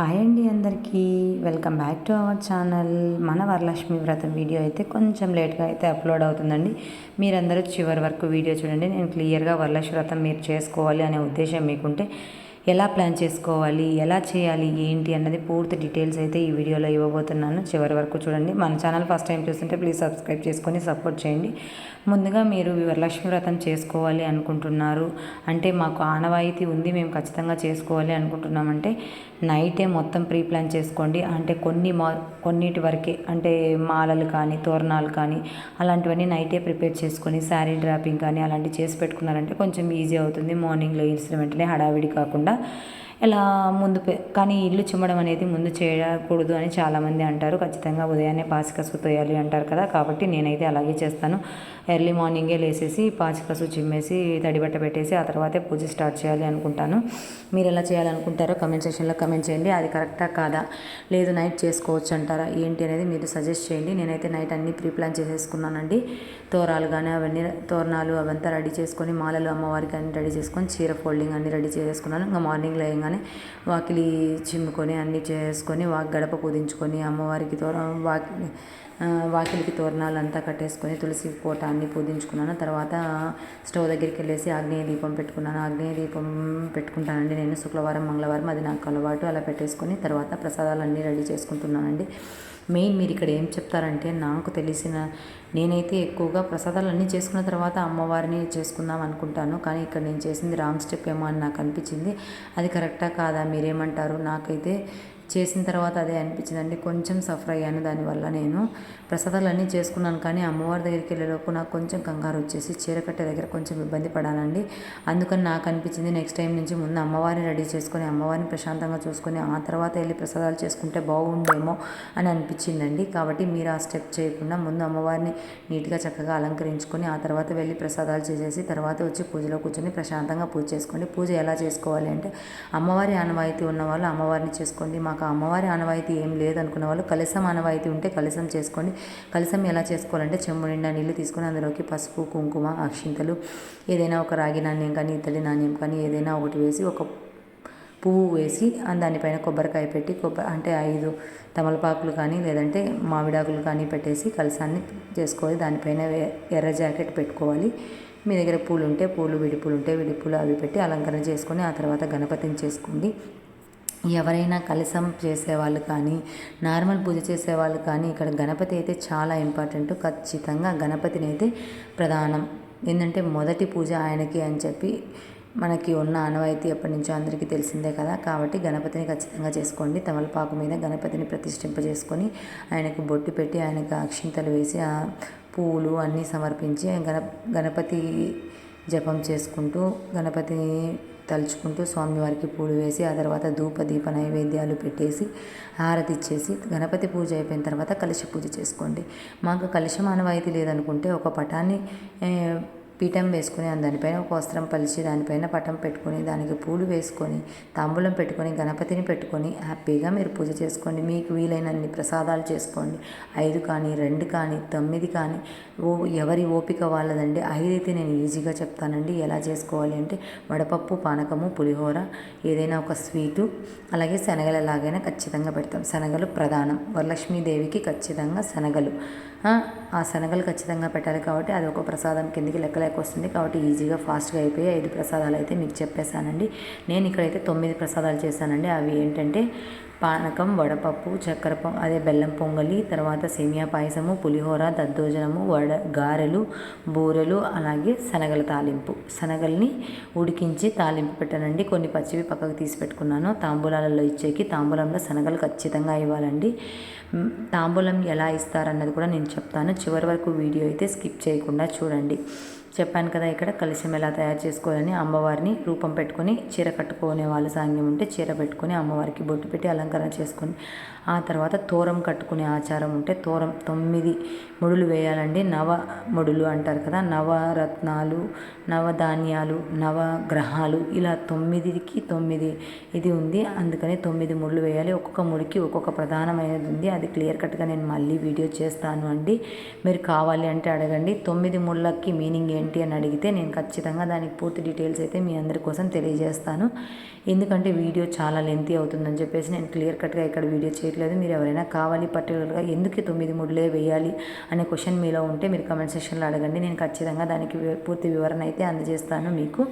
Hi అండి అందరికీ. Welcome back to our channel. మన వరలక్ష్మి వ్రతం వీడియో అయితే కొంచెం లేట్గా అయితే అప్లోడ్ అవుతుందండి. మీరందరూ చివరి వరకు వీడియో చూడండి. నేను క్లియర్గా వరలక్ష్మి వ్రతం మీరు చేసుకోవాలి అనే ఉద్దేశం మీకుంటే ఎలా ప్లాన్ చేసుకోవాలి ఎలా చేయాలి ఏంటి అన్నది పూర్తి డీటెయిల్స్ అయితే ఈ వీడియోలో ఇవ్వబోతున్నాను. చివరి వరకు చూడండి. మన ఛానల్ ఫస్ట్ టైం చూస్తుంటే ప్లీజ్ సబ్స్క్రైబ్ చేసుకొని సపోర్ట్ చేయండి. ముందుగా మీరు వరలక్ష్మి వ్రతం చేసుకోవాలి అనుకుంటున్నారు. అంటే మాకు ఆనవాయితీ ఉంది. మేము ఖచ్చితంగా చేసుకోవాలి అనుకుంటున్నామంటే నైటే మొత్తం ప్రీ ప్లాన్ చేసుకోండి. అంటే కొన్ని మా కొన్నిటి వరకే అంటే మాలలు కానీ తోరణాలు కానీ అలాంటివన్నీ నైటే ప్రిపేర్ చేసుకొని శారీ డ్రాపింగ్ కానీ అలాంటివి చేసి పెట్టుకున్నారంటే కొంచెం ఈజీ అవుతుంది. మార్నింగ్లో ఇన్స్ట్రుమెంట్లే వెంటనే హడావిడి కాకుండా. ఇలా ముందు కానీ ఇల్లు చిమ్మడం అనేది ముందు చేయకూడదు అని చాలామంది అంటారు. ఖచ్చితంగా ఉదయాన్నే పాచికసు తోయాలి అంటారు కదా. కాబట్టి నేనైతే అలాగే చేస్తాను. ఎర్లీ మార్నింగే లేసేసి పాచికసు చిమ్మేసి తడిబట్ట పెట్టేసి ఆ తర్వాతే పూజ స్టార్ట్ చేయాలి అనుకుంటాను. మీరు ఎలా చేయాలనుకుంటారో కమెంట్ సెక్షన్లో కమెంట్ చేయండి. అది కరెక్టా కాదా? లేదు నైట్ చేసుకోవచ్చు అంటారా? ఏంటి అనేది మీరు సజెస్ట్ చేయండి. నేనైతే నైట్ అన్నీ ప్రీ ప్లాన్ చేసేసుకున్నానండి. తోరాలు కానీ అవన్నీ తోరణాలు అవంతా రెడీ చేసుకొని మాలలు అమ్మవారికి అన్ని రెడీ చేసుకొని చీర ఫోల్డింగ్ అన్ని రెడీ చేసుకున్నాను ఇంకా మార్నింగ్ లేయంగానే వాకిలి చిమ్ముకొని అన్నీ చేసుకొని వాకి గడప పూజించుకొని అమ్మవారికి తోర వాకి వాకిలికి తోరణాలు అంతా కట్టేసుకొని తులసి కోట అన్ని పూజించుకున్నాను. తర్వాత స్టవ్ దగ్గరికి వెళ్ళేసి ఆగ్నేయ దీపం పెట్టుకున్నాను. ఆగ్నేయ దీపం పెట్టుకుంటానండి నేను శుక్రవారం మంగళవారం అది నాకు అలవాటు. అలా పెట్టేసుకొని తర్వాత ప్రసాదాలు అన్నీ రెడీ చేసుకుంటున్నానండి. మెయిన్ మీరు ఇక్కడ ఏం చెప్తారంటే నాకు తెలిసిన నేనైతే ఎక్కువగా ప్రసాదాలు అన్నీ చేసుకున్న తర్వాత అమ్మవారిని చేసుకుందాం అనుకుంటాను. కానీ ఇక్కడ నేను చేసింది రామ్ స్టెప్ ఏమో అని నాకు అనిపించింది. అది కరెక్టా కాదా? మీరేమంటారు? నాకైతే చేసిన తర్వాత అదే అనిపించిందండి. కొంచెం సఫర్ అయ్యాను దానివల్ల నేను. ప్రసాదాలు అన్నీ చేసుకున్నాను కానీ అమ్మవారి దగ్గరికి వెళ్ళేలోపు నాకు కొంచెం కంగారు వచ్చేసి చీరకట్టే దగ్గర కొంచెం ఇబ్బంది పడానండి. అందుకని నాకు అనిపించింది నెక్స్ట్ టైం నుంచి ముందు అమ్మవారిని రెడీ చేసుకొని అమ్మవారిని ప్రశాంతంగా చూసుకొని ఆ తర్వాత వెళ్ళి ప్రసాదాలు చేసుకుంటే బాగుండేమో అని అనిపించిందండి. కాబట్టి మీరు ఆ స్టెప్ చేయకుండా ముందు అమ్మవారిని నీట్గా చక్కగా అలంకరించుకొని ఆ తర్వాత వెళ్ళి ప్రసాదాలు చేసేసి తర్వాత వచ్చి పూజలో కూర్చొని ప్రశాంతంగా పూజ చేసుకోండి. పూజ ఎలా చేసుకోవాలి అంటే అమ్మవారి ఆనవాయితీ ఉన్న వాళ్ళు అమ్మవారిని చేసుకోండి మాకు మాకు అమ్మవారి ఆనవాయితీ ఏం లేదనుకున్న వాళ్ళు కలసం ఆనవాయితీ ఉంటే కలసం చేసుకోండి. కలసం ఎలా చేసుకోవాలంటే చెంబు నిండా నీళ్ళు తీసుకొని అందులోకి పసుపు కుంకుమ అక్షింతలు ఏదైనా ఒక రాగి నాణ్యం కానీ ఇతడి నాణ్యం కానీ ఏదైనా ఒకటి వేసి ఒక పువ్వు వేసి దానిపైన కొబ్బరికాయ పెట్టి కొబ్బరి అంటే ఐదు తమలపాకులు కానీ లేదంటే మామిడాకులు కానీ పెట్టేసి కలసాన్ని చేసుకోవాలి. దానిపైన ఎర్ర జాకెట్ పెట్టుకోవాలి. మీ దగ్గర పూలు ఉంటే పూలు విడిపూలు ఉంటే విడిపూలు అవి పెట్టి అలంకరణ చేసుకొని ఆ తర్వాత గణపతిని చేసుకోండి. ఎవరైనా కలసం చేసేవాళ్ళు కానీ నార్మల్ పూజ చేసేవాళ్ళు కానీ ఇక్కడ గణపతి అయితే చాలా ఇంపార్టెంట్. ఖచ్చితంగా గణపతిని అయితే ప్రధానం. ఏంటంటే మొదటి పూజ ఆయనకి అని చెప్పి మనకి ఉన్న ఆనవాయితీ ఎప్పటి నుంచో అందరికీ తెలిసిందే కదా. కాబట్టి గణపతిని ఖచ్చితంగా చేసుకోండి. తమలపాకు మీద గణపతిని ప్రతిష్ఠింపజేసుకొని ఆయనకు బొట్టు పెట్టి ఆయనకు అక్షింతలు వేసి ఆ పూలు అన్నీ సమర్పించి గణ గణపతి జపం చేసుకుంటూ గణపతిని తలుచుకుంటూ స్వామివారికి పూలు వేసి ఆ తర్వాత ధూప దీప నైవేద్యాలు పెట్టేసి హారతి ఇచ్చేసి గణపతి పూజ అయిపోయిన తర్వాత కలశ పూజ చేసుకోండి. మాకు కలశం ఆనవాయితీ లేదనుకుంటే ఒక పటాన్ని పీఠం వేసుకుని దానిపైన ఒక వస్త్రం పలిచి దానిపైన పటం పెట్టుకొని దానికి పూలు వేసుకొని తాంబూలం పెట్టుకొని గణపతిని పెట్టుకొని హ్యాపీగా మీరు పూజ చేసుకోండి. మీకు వీలైనన్ని ప్రసాదాలు చేసుకోండి. ఐదు కానీ రెండు కానీ తొమ్మిది కానీ ఓ ఎవరి ఓపిక వాళ్ళదండి. ఐదైతే నేను ఈజీగా చెప్తానండి. ఎలా చేసుకోవాలి అంటే వడపప్పు పానకము పులిహోర ఏదైనా ఒక స్వీటు అలాగే శనగలు ఎలాగైనా ఖచ్చితంగా పెడతాం. శనగలు ప్రధానం. వరలక్ష్మీదేవికి ఖచ్చితంగా శనగలు. ఆ శనగలు ఖచ్చితంగా పెట్టాలి కాబట్టి అది ఒక ప్రసాదం కిందికి లెక్కలేక వస్తుంది కాబట్టి ఈజీగా ఫాస్ట్గా అయిపోయి ఐదు ప్రసాదాలు అయితే మీకు చెప్పేశానండి. నేను ఇక్కడైతే తొమ్మిది ప్రసాదాలు చేశానండి. అవి ఏంటంటే పానకం వడపప్పు చక్కెర అదే బెల్లం పొంగలి తర్వాత సేమియా పాయసము పులిహోర దద్దోజనము వడ గారెలు బూరెలు అలాగే శనగల తాలింపు. శనగల్ని ఉడికించి తాలింపు పెట్టానండి. కొన్ని పచ్చివి పక్కకు తీసి పెట్టుకున్నాను. తాంబూలాలలో ఇచ్చేకి తాంబూలంలో శనగలు ఖచ్చితంగా ఇవ్వాలండి. తాంబూలం ఎలా ఇస్తారన్నది కూడా నేను చెప్తాను. చివరి వరకు వీడియో అయితే స్కిప్ చేయకుండా చూడండి. చెప్పాను కదా ఇక్కడ కలిసిం ఎలా తయారు చేసుకోవాలని అమ్మవారిని రూపం పెట్టుకొని చీర కట్టుకునే వాళ్ళ సాంగ్యం ఉంటే చీర పెట్టుకొని అమ్మవారికి బొట్టు పెట్టి అలంకరణ చేసుకొని ఆ తర్వాత తోరం కట్టుకునే ఆచారం ఉంటే తోరం తొమ్మిది ముడులు వేయాలండి. నవ ముడులు అంటారు కదా నవరత్నాలు నవధాన్యాలు నవగ్రహాలు ఇలా తొమ్మిదికి తొమ్మిది ఇది ఉంది. అందుకని తొమ్మిది ముడులు వేయాలి. ఒక్కొక్క ముడికి ఒక్కొక్క ప్రధానమైనది ఉంది. అది క్లియర్ కట్గా నేను మళ్ళీ వీడియో చేస్తాను అండి. మీరు కావాలి అంటే అడగండి. తొమ్మిది ముళ్ళకి మీనింగ్ ఏంటి అని అడిగితే నేను ఖచ్చితంగా దానికి పూర్తి డీటెయిల్స్ అయితే మీ అందరి కోసం తెలియజేస్తాను. ఎందుకంటే వీడియో చాలా లెంతీ అవుతుందని చెప్పేసి నేను క్లియర్ కట్గా ఇక్కడ వీడియో చేయట్లేదు. మీరు ఎవరైనా కావాలి పర్టికులర్గా ఎందుకు తొమ్మిది మూడులే వేయాలి అనే క్వశ్చన్ మీలో ఉంటే మీరు కమెంట్ సెక్షన్లో అడగండి. నేను ఖచ్చితంగా దానికి పూర్తి వివరణ అయితే అందజేస్తాను మీకు.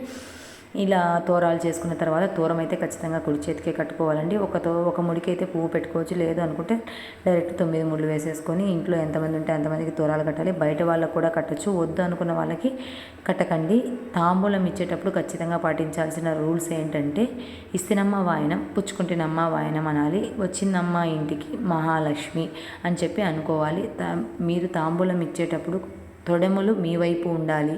ఇలా తోరాలు చేసుకున్న తర్వాత తోరం అయితే ఖచ్చితంగా కుడి చేతికే కట్టుకోవాలండి. ఒక తో ఒక ముడికి అయితే పువ్వు పెట్టుకోవచ్చు. లేదు అనుకుంటే డైరెక్ట్ తొమ్మిది ముళ్ళు వేసేసుకొని ఇంట్లో ఎంతమంది ఉంటే అంతమందికి తోరాలు కట్టాలి. బయట వాళ్ళకు కూడా కట్టచ్చు. వద్దు అనుకున్న వాళ్ళకి కట్టకండి. తాంబూలం ఇచ్చేటప్పుడు ఖచ్చితంగా పాటించాల్సిన రూల్స్ ఏంటంటే ఇస్తినమ్మ వాయనం పుచ్చుకుంటున్నమ్మ వాయనం అనాలి. వచ్చిందమ్మ ఇంటికి మహాలక్ష్మి అని చెప్పి అనుకోవాలి. మీరు తాంబూలం ఇచ్చేటప్పుడు తొడెములు మీ వైపు ఉండాలి.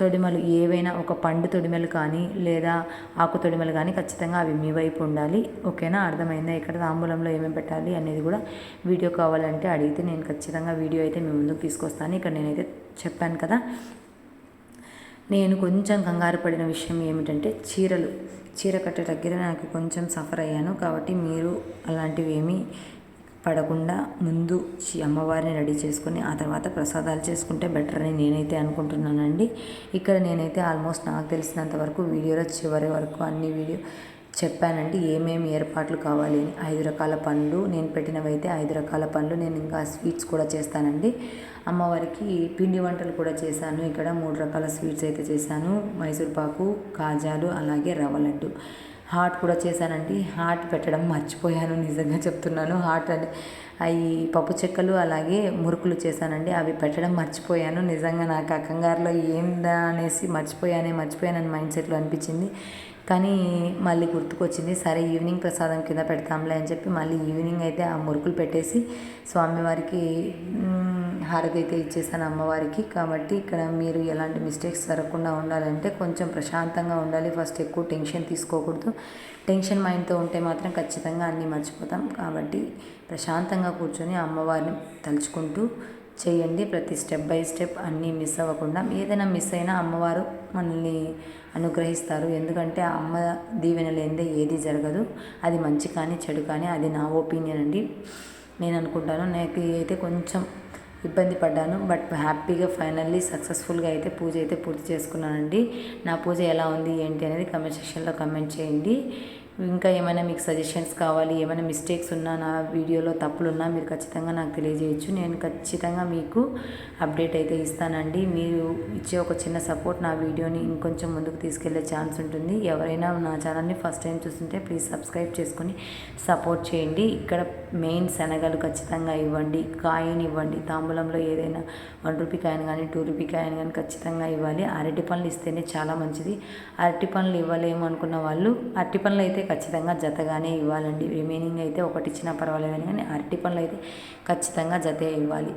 తొడిమలు ఏవైనా ఒక పండు తొడిమలు కానీ లేదా ఆకు తొడిమలు కానీ ఖచ్చితంగా అవి మీ వైపు ఉండాలి. ఓకేనా? అర్థమైందా? ఇక్కడ తాంబూలంలో ఏమేమి పెట్టాలి అనేది కూడా వీడియో కావాలంటే అడిగితే నేను ఖచ్చితంగా వీడియో అయితే మీ ముందుకు తీసుకొస్తాను. ఇక్కడ నేనైతే చెప్పాను కదా. నేను కొంచెం కంగారు పడిన విషయం ఏమిటంటే చీరలు. చీర కట్టే దగ్గర నాకు కొంచెం సఫర్ అయ్యాను కాబట్టి మీరు అలాంటివి ఏమీ పడకుండా ముందు అమ్మవారిని రెడీ చేసుకొని ఆ తర్వాత ప్రసాదాలు చేసుకుంటే బెటర్ అని నేనైతే అనుకుంటున్నానండి. ఇక్కడ నేనైతే ఆల్మోస్ట్ నాకు తెలిసినంత వరకు వీడియోలో చివరి వరకు అన్ని వీడియో చెప్పానండి. ఏమేమి ఏర్పాట్లు కావాలి అని. ఐదు రకాల పండ్లు నేను పెట్టినవి అయితే ఐదు రకాల పండ్లు నేను ఇంకా స్వీట్స్ కూడా చేస్తానండి. అమ్మవారికి పిండి వంటలు కూడా చేశాను. ఇక్కడ మూడు రకాల స్వీట్స్ అయితే చేశాను. మైసూర్పాకు కాజాలు అలాగే రవ్వ లడ్డు. హార్ట్ కూడా చేశానండి. హార్ట్ పెట్టడం మర్చిపోయాను నిజంగా చెప్తున్నాను. హార్ట్ అని అవి పప్పు చెక్కలు అలాగే మురుకులు చేశానండి. అవి పెట్టడం మర్చిపోయాను. నిజంగా నాకు ఆ కంగారులో ఏందా అనేసి మర్చిపోయానే మర్చిపోయానని మైండ్ సెట్లో అనిపించింది. కానీ మళ్ళీ గుర్తుకొచ్చింది సరే ఈవినింగ్ ప్రసాదం కింద పెడతాంలే అని చెప్పి మళ్ళీ ఈవినింగ్ అయితే ఆ మురుకులు పెట్టేసి స్వామివారికి హారతి అయితే ఇచ్చేసాను అమ్మవారికి. కాబట్టి ఇక్కడ మీరు ఎలాంటి మిస్టేక్స్ జరగకుండా ఉండాలంటే కొంచెం ప్రశాంతంగా ఉండాలి. ఫస్ట్ ఎక్కువ టెన్షన్ తీసుకోకూడదు. టెన్షన్ మైండ్తో ఉంటే మాత్రం ఖచ్చితంగా అన్నీ మర్చిపోతాం. కాబట్టి ప్రశాంతంగా కూర్చొని అమ్మవారిని తలుచుకుంటూ చేయండి. ప్రతి స్టెప్ బై స్టెప్ అన్నీ మిస్ అవ్వకుండా. ఏదైనా మిస్ అయినా అమ్మవారు మనల్ని అనుగ్రహిస్తారు. ఎందుకంటే అమ్మ దీవెన లేనిదే ఏది జరగదు. అది మంచి కానీ చెడు కానీ అది నా ఒపీనియన్ అండి. నేను అనుకుంటాను. నాకు అయితే కొంచెం ఇబ్బంది పడ్డాను. బట్ హ్యాపీగా ఫైనల్లీ సక్సెస్ఫుల్గా అయితే పూజ అయితే పూర్తి చేసుకున్నానండి. నా పూజ ఎలా ఉంది ఏంటి అనేది కమెంట్ సెక్షన్లో కమెంట్ చేయండి. ఇంకా ఏమైనా మీకు సజెషన్స్ కావాలి ఏమైనా మిస్టేక్స్ ఉన్నా నా వీడియోలో తప్పులు ఉన్నా మీరు ఖచ్చితంగా నాకు తెలియజేయచ్చు. నేను ఖచ్చితంగా మీకు అప్డేట్ అయితే ఇస్తానండి. మీరు ఇచ్చే ఒక చిన్న సపోర్ట్ నా వీడియోని ఇంకొంచెం ముందుకు తీసుకెళ్ళే ఛాన్స్ ఉంటుంది. ఎవరైనా నా ఛానల్ని ఫస్ట్ టైం చూస్తుంటే ప్లీజ్ సబ్స్క్రైబ్ చేసుకొని సపోర్ట్ చేయండి. ఇక్కడ మెయిన్ శనగలు ఖచ్చితంగా ఇవ్వండి. కాయిన్ ఇవ్వండి. తాంబూలంలో ఏదైనా వన్ రూపీ కాయను కానీ టూ రూపీ కాయను కానీ ఖచ్చితంగా ఇవ్వాలి. అరటి పనులు ఇస్తేనే చాలా మంచిది. అరటి పనులు ఇవ్వలేము అనుకున్న వాళ్ళు అరటి పనులు అయితే ఖచ్చితంగా జతగానే ఇవ్వాలండి. రిమైనింగ్ అయితే ఒకటి ఇచ్చినా పర్వాలేదు కానీ అరటి పనులు అయితే ఖచ్చితంగా జతే ఇవ్వాలి.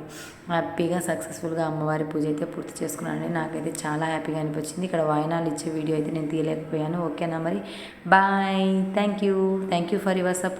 హ్యాపీగా సక్సెస్ఫుల్గా అమ్మవారి పూజ అయితే పూర్తి చేసుకున్నానండి. నాకైతే చాలా హ్యాపీగా అనిపించింది. ఇక్కడ వాయినాలు ఇచ్చే వీడియో అయితే నేను తీయలేకపోయాను. ఓకేనా మరి? Bye. Thank you. Thank you for your support.